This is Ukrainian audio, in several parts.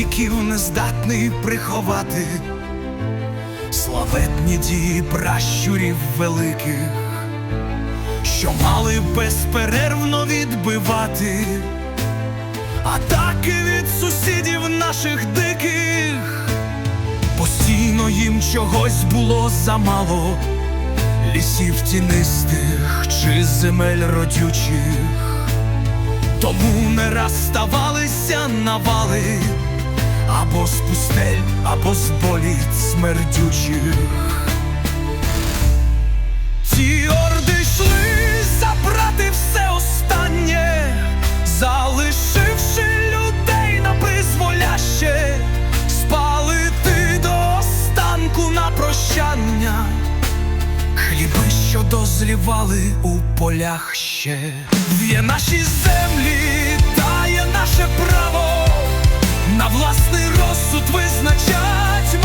віків не здатний приховати славетні дії пращурів великих, що мали безперервно відбивати атаки від сусідів наших диких. Постійно їм чогось було замало, лісів тінистих чи земель родючих. Тому не раз навали або з пустель, або з боліт смердючих. Що дозрівали у полях ще. В'є наші землі, тає наше право. На власний розсуд визначать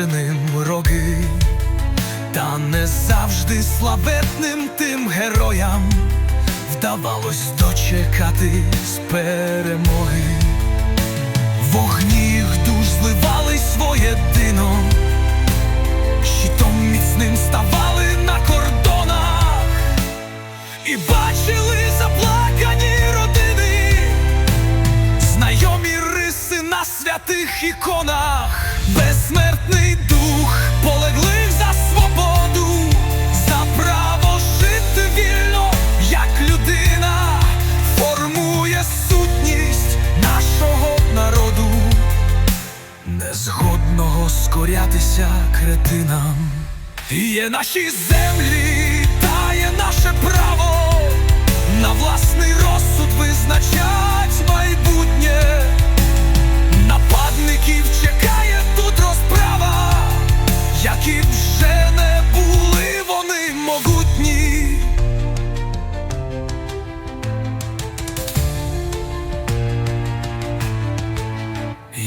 скаженим роги, та не завжди славетним тим героям вдавалось дочекатись перемоги. Вогні їх душ зливались воєдино, щитом міцним ставали на кордонах і бачили заплакані родини, знайомі риси на святих іконах, незгодного кретинам. Є наші землі,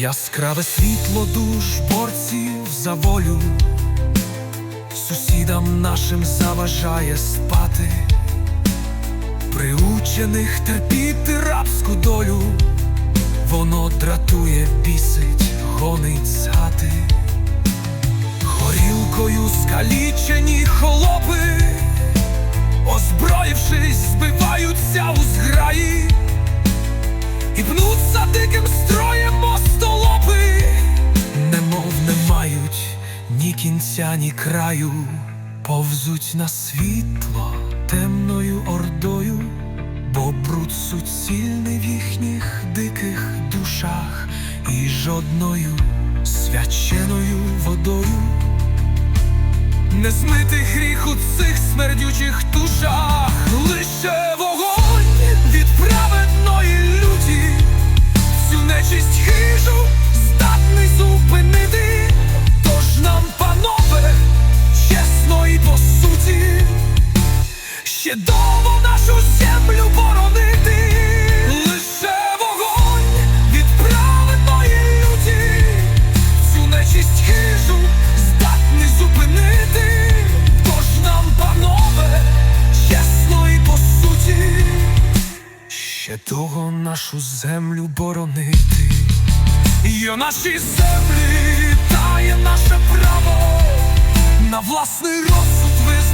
Яскраве світло душ борців за волю. Сусідам нашим заважає спати, приучених терпіти рабську долю, воно дратує, бісить, гонить з хати, горілкою скалічені холопи, ні кінця, ні краю, повзуть на світло темною ордою, бо бруд суцільний в їхніх диких душах, і жодною свяченою водою. Не змити гріх у цих смердючих душах, лише вогонь ще нашу землю боронити. Лише вогонь від цю нечисть хижу здатний зупинити. Тож нам, панове, чесно і по суті, ще довго нашу землю боронити. Є наші землі, тає наше право на власний розсуд визначати